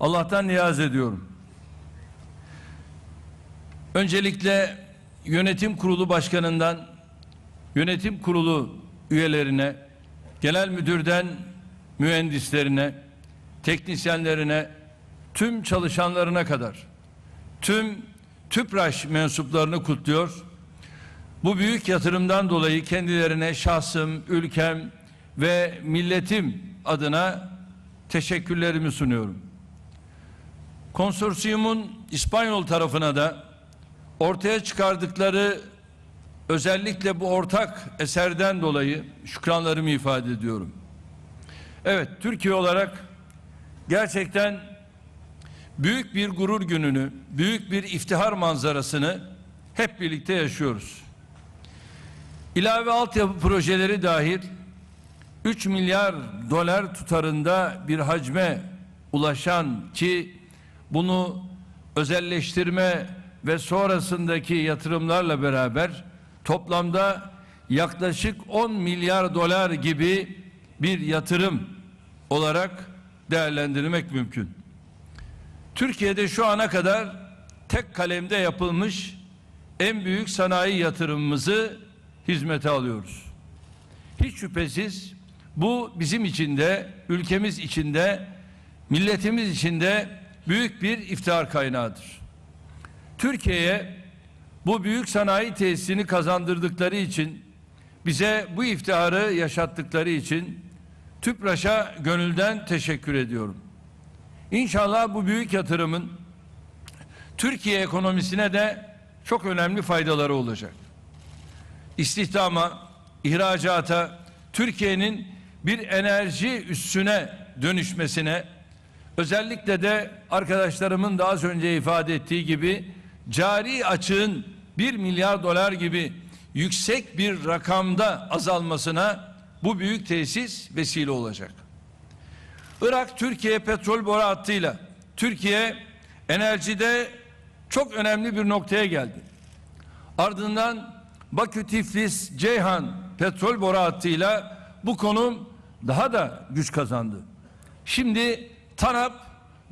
Allah'tan niyaz ediyorum. Öncelikle yönetim kurulu başkanından yönetim kurulu üyelerine, genel müdürden mühendislerine, teknisyenlerine, tüm çalışanlarına kadar tüm TÜPRAŞ mensuplarını kutluyor. Bu büyük yatırımdan dolayı kendilerine şahsım, ülkem ve milletim adına teşekkürlerimi sunuyorum. Konsorsiyumun İspanyol tarafına da ortaya çıkardıkları özellikle bu ortak eserden dolayı şükranlarımı ifade ediyorum. Evet, Türkiye olarak gerçekten büyük bir gurur gününü, büyük bir iftihar manzarasını hep birlikte yaşıyoruz. İlave altyapı projeleri dahil 3 milyar dolar tutarında bir hacme ulaşan ki bunu özelleştirme ve sonrasındaki yatırımlarla beraber toplamda yaklaşık 10 milyar dolar gibi bir yatırım olarak değerlendirmek mümkün. Türkiye'de şu ana kadar tek kalemde yapılmış en büyük sanayi yatırımımızı hizmete alıyoruz. Hiç şüphesiz bu bizim için de, ülkemiz için de, milletimiz için de büyük bir iftihar kaynağıdır. Türkiye'ye bu büyük sanayi tesisini kazandırdıkları için, bize bu iftiharı yaşattıkları için TÜPRAŞ'a gönülden teşekkür ediyorum. İnşallah bu büyük yatırımın Türkiye ekonomisine de çok önemli faydaları olacak. İstihdama, ihracata, Türkiye'nin bir enerji üssüne dönüşmesine, özellikle de arkadaşlarımın da az önce ifade ettiği gibi cari açığın 1 milyar dolar gibi yüksek bir rakamda azalmasına bu büyük tesis vesile olacak. Irak Türkiye petrol boru hattıyla Türkiye enerjide çok önemli bir noktaya geldi. Ardından Bakü Tiflis Ceyhan petrol boru hattıyla bu konum daha da güç kazandı. Şimdi TANAP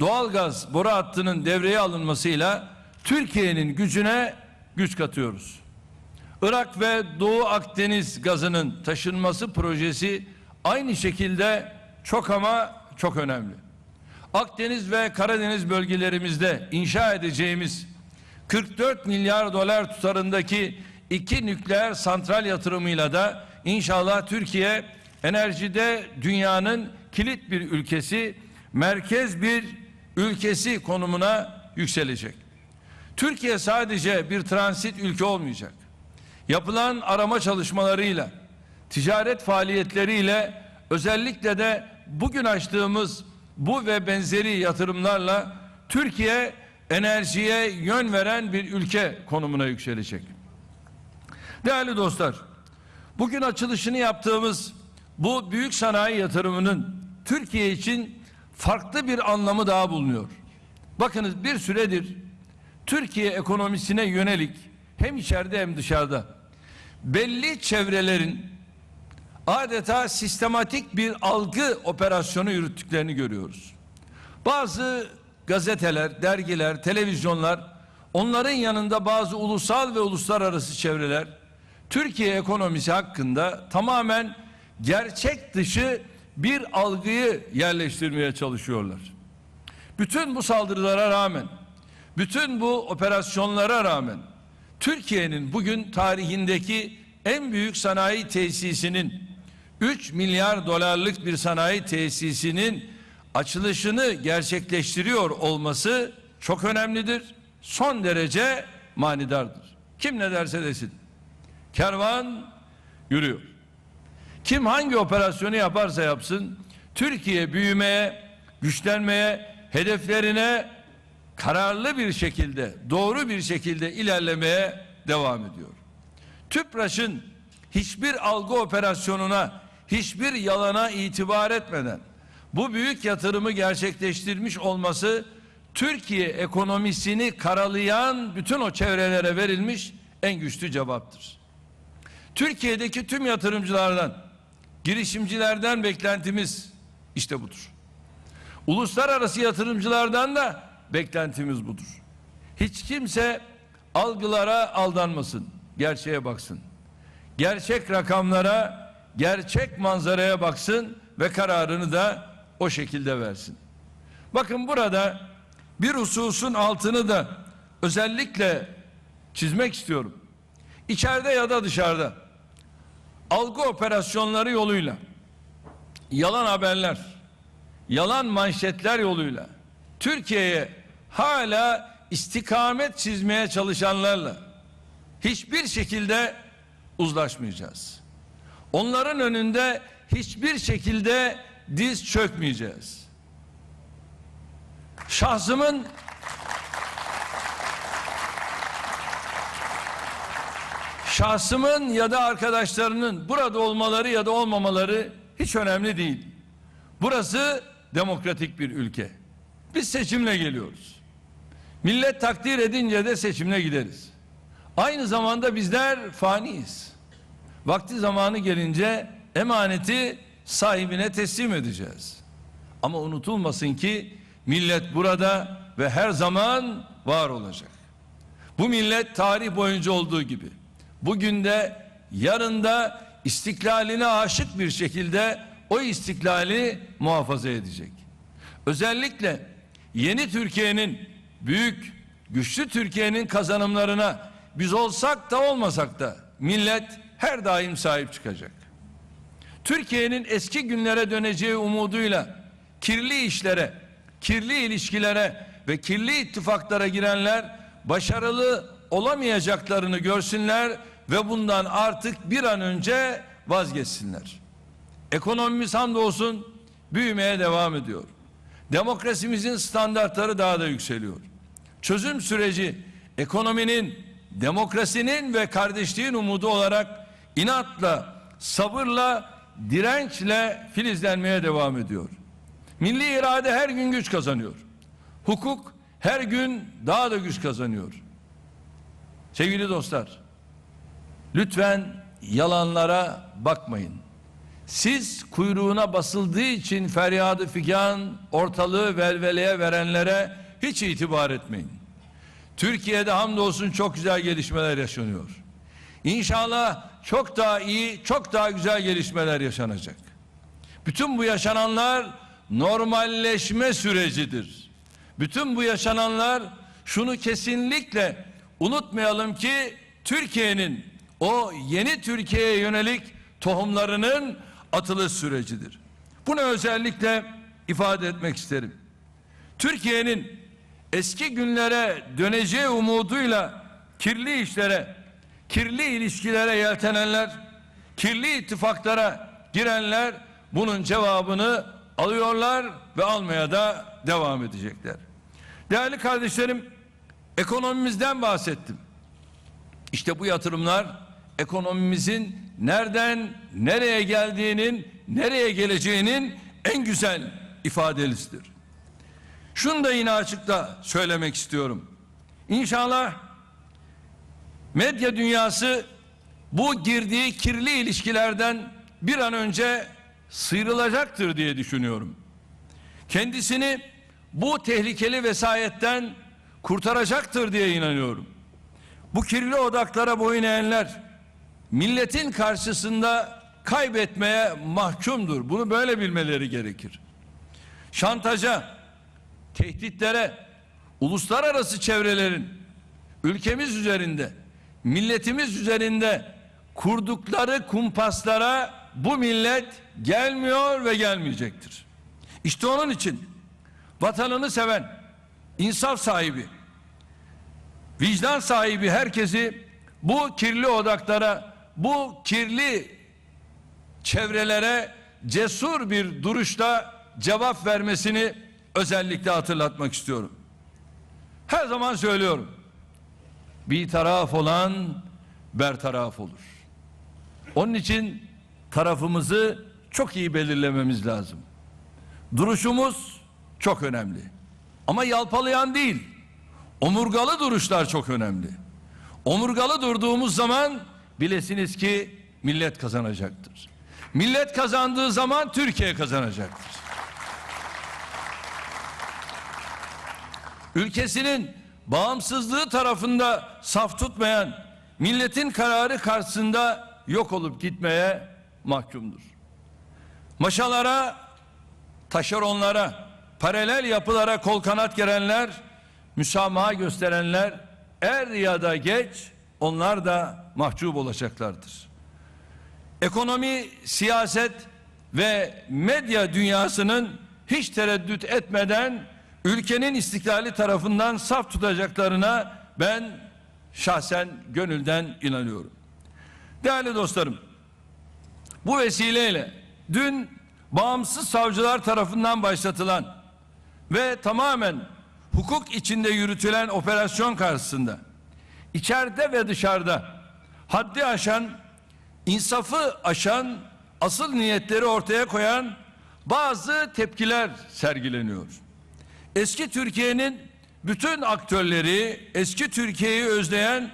doğalgaz boru hattının devreye alınmasıyla Türkiye'nin gücüne güç katıyoruz. Irak ve Doğu Akdeniz gazının taşınması projesi aynı şekilde çok ama çok önemli. Akdeniz ve Karadeniz bölgelerimizde inşa edeceğimiz 44 milyar dolar tutarındaki iki nükleer santral yatırımıyla da inşallah Türkiye enerjide dünyanın kilit bir ülkesi, merkez bir ülkesi konumuna yükselecek. Türkiye sadece bir transit ülke olmayacak. Yapılan arama çalışmalarıyla, ticaret faaliyetleriyle özellikle de bugün açtığımız bu ve benzeri yatırımlarla Türkiye enerjiye yön veren bir ülke konumuna yükselecek. Değerli dostlar, bugün açılışını yaptığımız bu büyük sanayi yatırımının Türkiye için farklı bir anlamı daha bulunuyor. Bakınız bir süredir Türkiye ekonomisine yönelik hem içeride hem dışarıda belli çevrelerin adeta sistematik bir algı operasyonu yürüttüklerini görüyoruz. Bazı gazeteler, dergiler, televizyonlar, onların yanında bazı ulusal ve uluslararası çevreler Türkiye ekonomisi hakkında tamamen gerçek dışı bir algıyı yerleştirmeye çalışıyorlar. Bütün bu saldırılara rağmen, bütün bu operasyonlara rağmen Türkiye'nin bugün tarihindeki en büyük sanayi tesisinin 3 milyar dolarlık bir sanayi tesisinin açılışını gerçekleştiriyor olması çok önemlidir. Son derece manidardır. Kim ne derse desin. Kervan yürüyor. Kim hangi operasyonu yaparsa yapsın Türkiye büyümeye, güçlenmeye, hedeflerine kararlı bir şekilde, doğru bir şekilde ilerlemeye devam ediyor. TÜPRAŞ'ın hiçbir algı operasyonuna, hiçbir yalana itibar etmeden bu büyük yatırımı gerçekleştirmiş olması Türkiye ekonomisini karalayan bütün o çevrelere verilmiş en güçlü cevaptır. Türkiye'deki tüm yatırımcılardan, girişimcilerden beklentimiz işte budur. Uluslararası yatırımcılardan da beklentimiz budur. Hiç kimse algılara aldanmasın, gerçeğe baksın. Gerçek rakamlara, gerçek manzaraya baksın ve kararını da o şekilde versin. Bakın burada bir hususun altını da özellikle çizmek istiyorum. İçeride ya da dışarıda algı operasyonları yoluyla yalan haberler, yalan manşetler yoluyla Türkiye'ye hala istikamet çizmeye çalışanlarla hiçbir şekilde uzlaşmayacağız. Onların önünde hiçbir şekilde diz çökmeyeceğiz. Şahsımın şahsımın ya da arkadaşlarının burada olmaları ya da olmamaları hiç önemli değil. Burası demokratik bir ülke. Biz seçimle geliyoruz. Millet takdir edince de seçimle gideriz. Aynı zamanda bizler faniyiz. Vakti zamanı gelince emaneti sahibine teslim edeceğiz. Ama unutulmasın ki millet burada ve her zaman var olacak. Bu millet tarih boyunca olduğu gibi bugün de yarın da istiklaline aşık bir şekilde o istiklali muhafaza edecek. Özellikle yeni Türkiye'nin büyük, güçlü Türkiye'nin kazanımlarına biz olsak da olmasak da millet her daim sahip çıkacak. Türkiye'nin eski günlere döneceği umuduyla kirli işlere, kirli ilişkilere ve kirli ittifaklara girenler başarılı olamayacaklarını görsünler ve bundan artık bir an önce vazgeçsinler. Ekonomimiz hamdolsun büyümeye devam ediyor. Demokrasimizin standartları daha da yükseliyor. Çözüm süreci ekonominin, demokrasinin ve kardeşliğin umudu olarak inatla, sabırla, dirençle filizlenmeye devam ediyor. Milli irade her gün güç kazanıyor. Hukuk her gün daha da güç kazanıyor. Sevgili dostlar, lütfen yalanlara bakmayın. Siz kuyruğuna basıldığı için feryadı figan ortalığı velveleye verenlere hiç itibar etmeyin. Türkiye'de hamdolsun çok güzel gelişmeler yaşanıyor. İnşallah çok daha iyi, çok daha güzel gelişmeler yaşanacak. Bütün bu yaşananlar normalleşme sürecidir. Bütün bu yaşananlar şunu kesinlikle unutmayalım ki Türkiye'nin o yeni Türkiye'ye yönelik tohumlarının atılış sürecidir. Bunu özellikle ifade etmek isterim. Türkiye'nin eski günlere döneceği umuduyla kirli işlere, kirli ilişkilere yeltenenler, kirli ittifaklara girenler bunun cevabını alıyorlar ve almaya da devam edecekler. Değerli kardeşlerim, ekonomimizden bahsettim. İşte bu yatırımlar ekonomimizin nereden nereye geldiğinin, nereye geleceğinin en güzel ifadelisidir. Şunu da yine açıkta söylemek istiyorum. İnşallah medya dünyası bu girdiği kirli ilişkilerden bir an önce sıyrılacaktır diye düşünüyorum. Kendisini bu tehlikeli vesayetten kurtaracaktır diye inanıyorum. Bu kirli odaklara boyun eğenler milletin karşısında kaybetmeye mahkumdur. Bunu böyle bilmeleri gerekir. Şantaja, tehditlere, uluslararası çevrelerin ülkemiz üzerinde, milletimiz üzerinde kurdukları kumpaslara bu millet gelmiyor ve gelmeyecektir. İşte onun için vatanını seven, insaf sahibi, vicdan sahibi herkesi bu kirli odaklara, bu kirli çevrelere cesur bir duruşla cevap vermesini özellikle hatırlatmak istiyorum. Her zaman söylüyorum. Bir taraf olan bertaraf olur. Onun için tarafımızı çok iyi belirlememiz lazım. Duruşumuz çok önemli. Ama yalpalayan değil. Omurgalı duruşlar çok önemli. Omurgalı durduğumuz zaman bilesiniz ki millet kazanacaktır. Millet kazandığı zaman Türkiye kazanacaktır. ülkesinin bağımsızlığı tarafında saf tutmayan milletin kararı karşısında yok olup gitmeye mahkumdur. Maşalara, taşeronlara, paralel yapılara kol kanat gerenler, müsamaha gösterenler er ya da geç onlar da mahcup olacaklardır. Ekonomi, siyaset ve medya dünyasının hiç tereddüt etmeden ülkenin istiklali tarafından saf tutacaklarına ben şahsen gönülden inanıyorum. Değerli dostlarım, bu vesileyle dün bağımsız savcılar tarafından başlatılan ve tamamen hukuk içinde yürütülen operasyon karşısında içeride ve dışarıda haddi aşan, insafı aşan, asıl niyetleri ortaya koyan bazı tepkiler sergileniyor. Eski Türkiye'nin bütün aktörleri, eski Türkiye'yi özleyen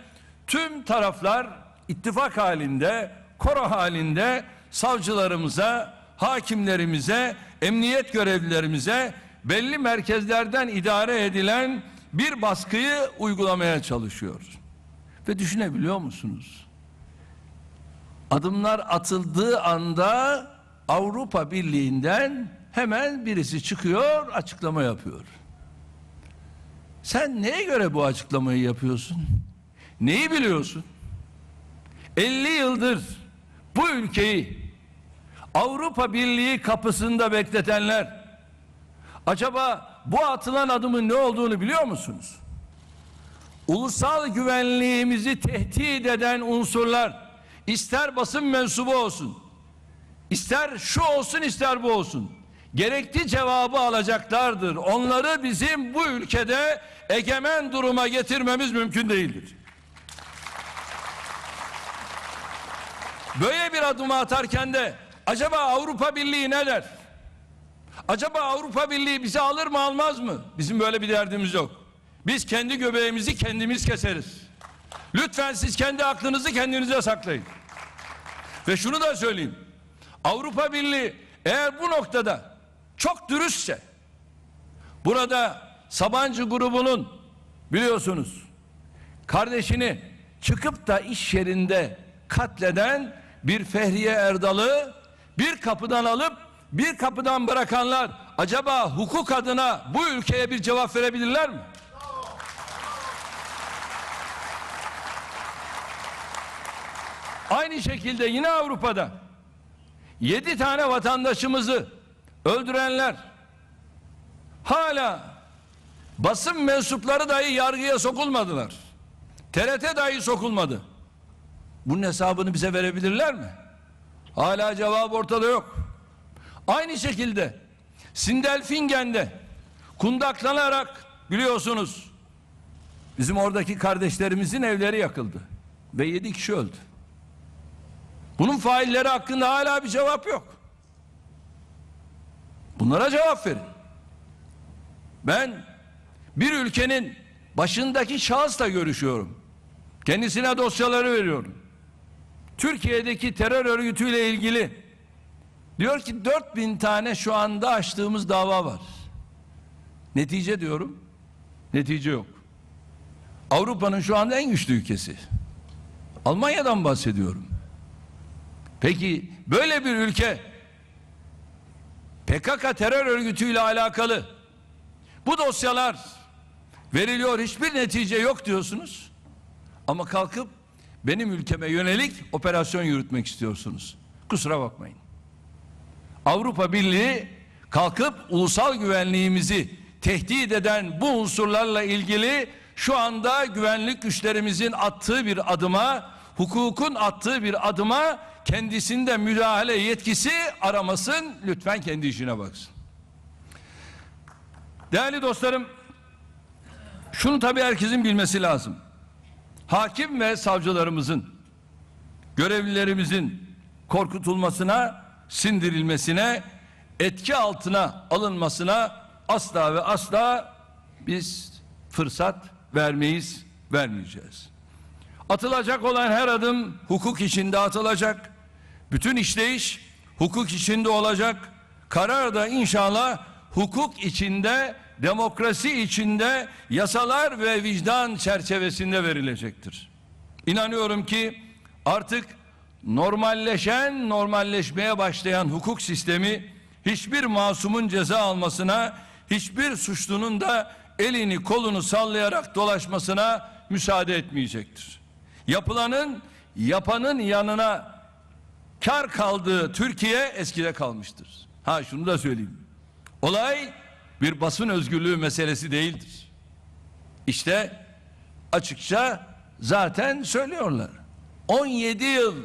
tüm taraflar ittifak halinde, koro halinde savcılarımıza, hakimlerimize, emniyet görevlilerimize belli merkezlerden idare edilen bir baskıyı uygulamaya çalışıyor. Ve düşünebiliyor musunuz? Adımlar atıldığı anda Avrupa Birliği'nden hemen birisi çıkıyor, açıklama yapıyor. Sen neye göre bu açıklamayı yapıyorsun? Neyi biliyorsun? 50 yıldır bu ülkeyi Avrupa Birliği kapısında bekletenler acaba bu atılan adımın ne olduğunu biliyor musunuz? Ulusal güvenliğimizi tehdit eden unsurlar ister basın mensubu olsun, ister şu olsun ister bu olsun gerekli cevabı alacaklardır. Onları bizim bu ülkede egemen duruma getirmemiz mümkün değildir. Böyle bir adım atarken de acaba Avrupa Birliği ne der? Acaba Avrupa Birliği bizi alır mı almaz mı? Bizim böyle bir derdimiz yok. Biz kendi göbeğimizi kendimiz keseriz. Lütfen siz kendi aklınızı kendinize saklayın. Ve şunu da söyleyeyim. Avrupa Birliği eğer bu noktada çok dürüstse burada Sabancı grubunun biliyorsunuz kardeşini çıkıp da iş yerinde katleden bir Fehriye Erdal'ı bir kapıdan alıp bir kapıdan bırakanlar acaba hukuk adına bu ülkeye bir cevap verebilirler mi? Aynı şekilde yine Avrupa'da yedi tane vatandaşımızı öldürenler hala basın mensupları dahi yargıya sokulmadılar. TRT dahi sokulmadı. Bunun hesabını bize verebilirler mi? Hala cevap ortada yok. Aynı şekilde Sindelfingen'de kundaklanarak biliyorsunuz bizim oradaki kardeşlerimizin evleri yakıldı ve yedi kişi öldü. Bunun failleri hakkında hala bir cevap yok. Bunlara cevap verin. Ben bir ülkenin başındaki şahısla görüşüyorum. Kendisine dosyaları veriyorum. Türkiye'deki terör örgütüyle ilgili diyor ki 4000 tane şu anda açtığımız dava var. Netice diyorum. Netice yok. Avrupa'nın şu anda en güçlü ülkesi. Almanya'dan bahsediyorum. Peki böyle bir ülke PKK terör örgütüyle alakalı bu dosyalar veriliyor hiçbir netice yok diyorsunuz. Ama kalkıp benim ülkeme yönelik operasyon yürütmek istiyorsunuz. Kusura bakmayın. Avrupa Birliği kalkıp ulusal güvenliğimizi tehdit eden bu unsurlarla ilgili şu anda güvenlik güçlerimizin attığı bir adıma, hukukun attığı bir adıma kendisinde müdahale yetkisi aramasın. Lütfen kendi işine baksın. Değerli dostlarım, şunu tabii herkesin bilmesi lazım. Hakim ve savcılarımızın, görevlilerimizin korkutulmasına, sindirilmesine, etki altına alınmasına asla ve asla biz fırsat vermeyiz, vermeyeceğiz. Atılacak olan her adım hukuk içinde atılacak. Bütün işleyiş hukuk içinde olacak. Karar da inşallah hukuk içinde demokrasi içinde yasalar ve vicdan çerçevesinde verilecektir. İnanıyorum ki artık normalleşen, normalleşmeye başlayan hukuk sistemi hiçbir masumun ceza almasına, hiçbir suçlunun da elini kolunu sallayarak dolaşmasına müsaade etmeyecektir. Yapılanın yapanın yanına kar kaldığı Türkiye eskide kalmıştır. Ha şunu da söyleyeyim. Olay bir basın özgürlüğü meselesi değildir. İşte açıkça zaten söylüyorlar. 17 yıl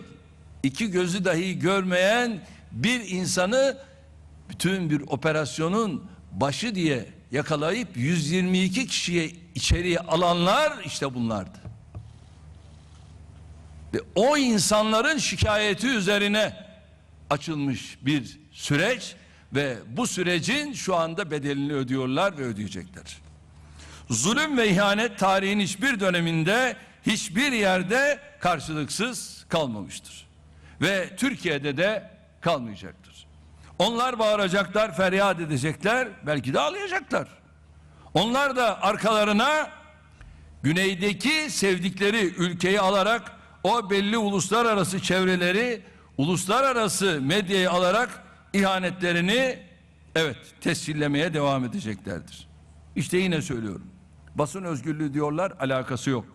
iki gözü dahi görmeyen bir insanı bütün bir operasyonun başı diye yakalayıp 122 kişiye içeriye alanlar işte bunlardı. Ve o insanların şikayeti üzerine açılmış bir süreç ve bu sürecin şu anda bedelini ödüyorlar ve ödeyecekler. Zulüm ve ihanet tarihin hiçbir döneminde hiçbir yerde karşılıksız kalmamıştır. Ve Türkiye'de de kalmayacaktır. Onlar bağıracaklar, feryat edecekler, belki de ağlayacaklar. Onlar da arkalarına güneydeki sevdikleri ülkeyi alarak o belli uluslararası çevreleri, uluslararası medyayı alarak ihanetlerini evet tescillemeye devam edeceklerdir. İşte yine söylüyorum. Basın özgürlüğü diyorlar, alakası yok.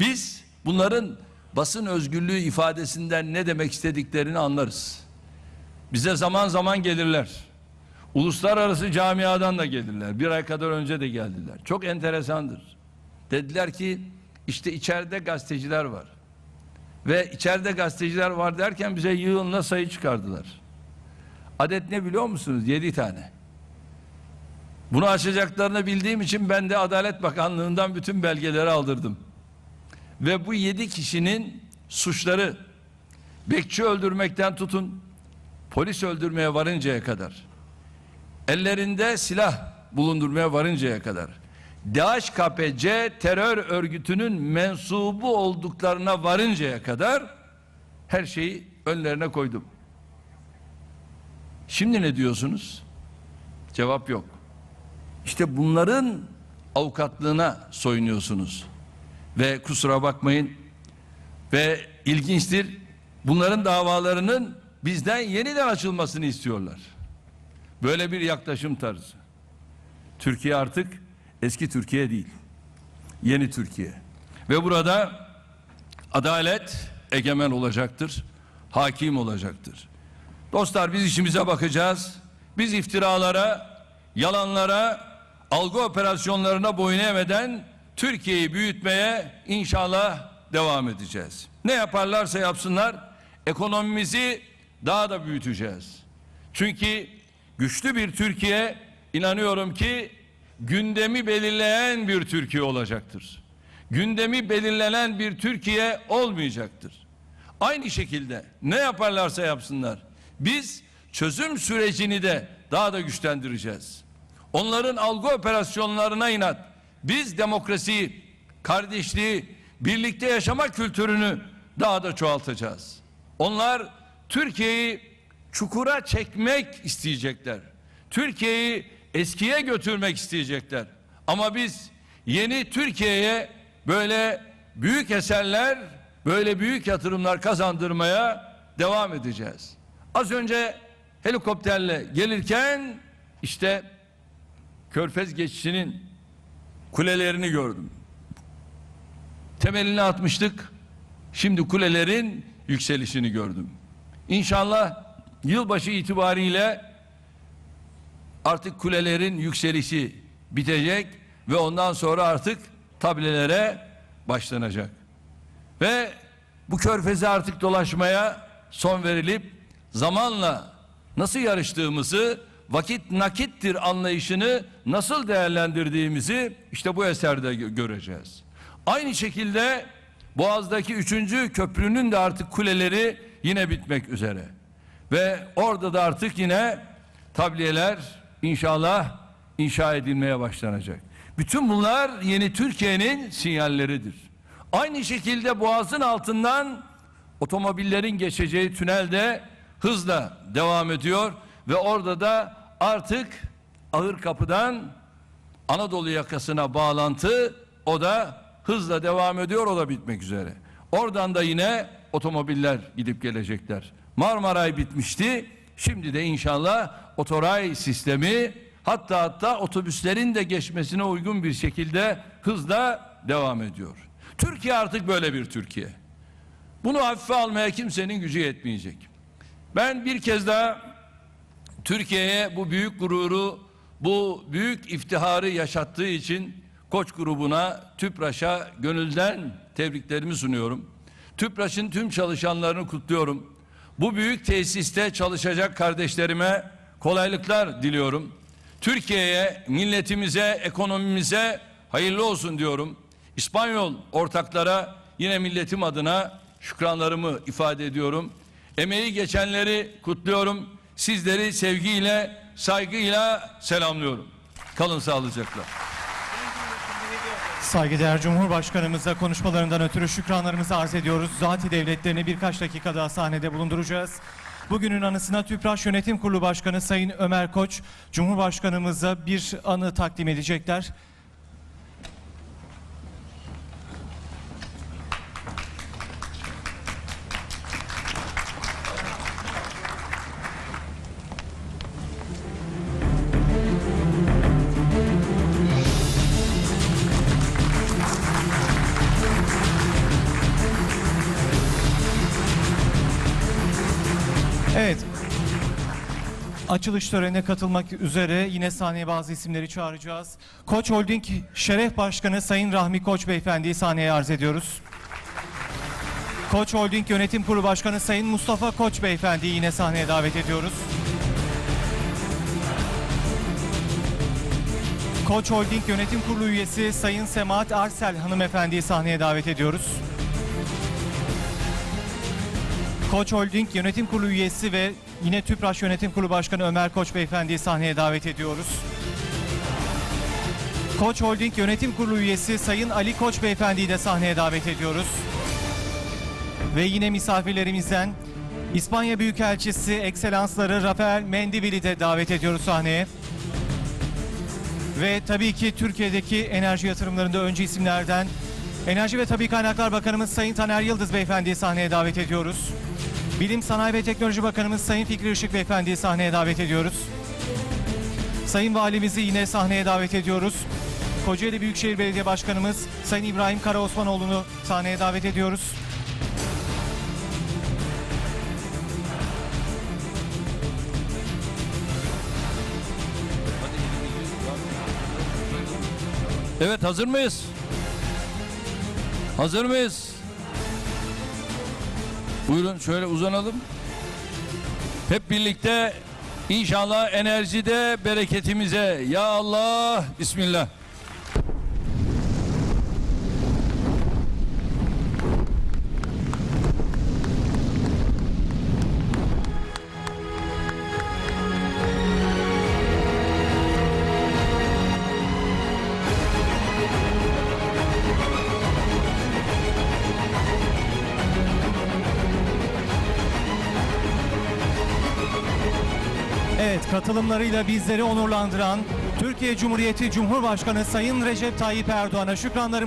Biz bunların basın özgürlüğü ifadesinden ne demek istediklerini anlarız. Bize zaman zaman gelirler. Uluslararası camiadan da gelirler. Bir ay kadar önce de geldiler. Çok enteresandır. Dediler ki işte içeride gazeteciler var. Ve içeride gazeteciler var derken bize yığınla sayı çıkardılar. Adet ne biliyor musunuz? Yedi tane. Bunu açacaklarını bildiğim için ben de Adalet Bakanlığı'ndan bütün belgeleri aldırdım. Ve bu yedi kişinin suçları bekçi öldürmekten tutun polis öldürmeye varıncaya kadar ellerinde silah bulundurmaya varıncaya kadar DHKPC terör örgütünün mensubu olduklarına varıncaya kadar her şeyi önlerine koydum. Şimdi ne diyorsunuz? Cevap yok. İşte bunların avukatlığına soyunuyorsunuz. Ve kusura bakmayın ve ilginçtir bunların davalarının bizden yeniden açılmasını istiyorlar. Böyle bir yaklaşım tarzı. Türkiye artık eski Türkiye değil. Yeni Türkiye. Ve burada adalet egemen olacaktır. Hakim olacaktır. Dostlar biz işimize bakacağız. Biz iftiralara, yalanlara, algı operasyonlarına boyun eğmeden Türkiye'yi büyütmeye inşallah devam edeceğiz. Ne yaparlarsa yapsınlar ekonomimizi daha da büyüteceğiz. Çünkü güçlü bir Türkiye inanıyorum ki gündemi belirleyen bir Türkiye olacaktır. Gündemi belirlenen bir Türkiye olmayacaktır. Aynı şekilde ne yaparlarsa yapsınlar biz çözüm sürecini de daha da güçlendireceğiz. Onların algı operasyonlarına inat biz demokrasiyi, kardeşliği, birlikte yaşama kültürünü daha da çoğaltacağız. Onlar Türkiye'yi çukura çekmek isteyecekler. Türkiye'yi eskiye götürmek isteyecekler. Ama biz yeni Türkiye'ye böyle büyük eserler, böyle büyük yatırımlar kazandırmaya devam edeceğiz. Az önce helikopterle gelirken işte Körfez geçişinin kulelerini gördüm. Temelini atmıştık. Şimdi kulelerin yükselişini gördüm. İnşallah yılbaşı itibariyle artık kulelerin yükselişi bitecek ve ondan sonra artık tablelere başlanacak. Ve bu körfeze artık dolaşmaya son verilip zamanla nasıl yarıştığımızı vakit nakittir anlayışını nasıl değerlendirdiğimizi işte bu eserde gö- göreceğiz. Aynı şekilde Boğaz'daki üçüncü köprünün de artık kuleleri yine bitmek üzere. Ve orada da artık yine tabliyeler inşallah inşa edilmeye başlanacak. Bütün bunlar yeni Türkiye'nin sinyalleridir. Aynı şekilde Boğaz'ın altından otomobillerin geçeceği tünelde hızla devam ediyor ve orada da artık ağır kapıdan Anadolu yakasına bağlantı o da hızla devam ediyor o da bitmek üzere. Oradan da yine otomobiller gidip gelecekler. Marmaray bitmişti. Şimdi de inşallah otoray sistemi hatta hatta otobüslerin de geçmesine uygun bir şekilde hızla devam ediyor. Türkiye artık böyle bir Türkiye. Bunu hafife almaya kimsenin gücü yetmeyecek. Ben bir kez daha Türkiye'ye bu büyük gururu, bu büyük iftiharı yaşattığı için Koç grubuna, TÜPRAŞ'a gönülden tebriklerimi sunuyorum. TÜPRAŞ'ın tüm çalışanlarını kutluyorum. Bu büyük tesiste çalışacak kardeşlerime kolaylıklar diliyorum. Türkiye'ye, milletimize, ekonomimize hayırlı olsun diyorum. İspanyol ortaklara yine milletim adına şükranlarımı ifade ediyorum. Emeği geçenleri kutluyorum. Sizleri sevgiyle, saygıyla selamlıyorum. Kalın sağlıcakla. Saygıdeğer Cumhurbaşkanımıza konuşmalarından ötürü şükranlarımızı arz ediyoruz. Zati devletlerini birkaç dakika daha sahnede bulunduracağız. Bugünün anısına TÜPRAŞ Yönetim Kurulu Başkanı Sayın Ömer Koç, Cumhurbaşkanımıza bir anı takdim edecekler. Evet. Açılış törenine katılmak üzere yine sahneye bazı isimleri çağıracağız. Koç Holding Şeref Başkanı Sayın Rahmi Koç Beyefendi'yi sahneye arz ediyoruz. Koç Holding Yönetim Kurulu Başkanı Sayın Mustafa Koç Beyefendi'yi yine sahneye davet ediyoruz. Koç Holding Yönetim Kurulu üyesi Sayın Semahat Arsel Hanımefendi'yi sahneye davet ediyoruz. Koç Holding Yönetim Kurulu üyesi ve yine TÜPRAŞ Yönetim Kurulu Başkanı Ömer Koç Beyefendi'yi sahneye davet ediyoruz. Koç Holding Yönetim Kurulu üyesi Sayın Ali Koç Beyefendi'yi de sahneye davet ediyoruz. Ve yine misafirlerimizden İspanya Büyükelçisi Ekselansları Rafael Mendivil'i de davet ediyoruz sahneye. Ve tabii ki Türkiye'deki enerji yatırımlarında öncü isimlerden Enerji ve Tabii Kaynaklar Bakanımız Sayın Taner Yıldız Beyefendi'yi sahneye davet ediyoruz. Bilim Sanayi ve Teknoloji Bakanımız Sayın Fikri Işık Beyefendi'yi sahneye davet ediyoruz. Sayın Valimizi yine sahneye davet ediyoruz. Kocaeli Büyükşehir Belediye Başkanımız Sayın İbrahim Karaosmanoğlu'nu sahneye davet ediyoruz. Evet hazır mıyız? Hazır mıyız? Buyurun şöyle uzanalım. Hep birlikte inşallah enerjide bereketimize. Ya Allah, Bismillah. Katılımlarıyla bizleri onurlandıran Türkiye Cumhuriyeti Cumhurbaşkanı Sayın Recep Tayyip Erdoğan'a şükranlarımızı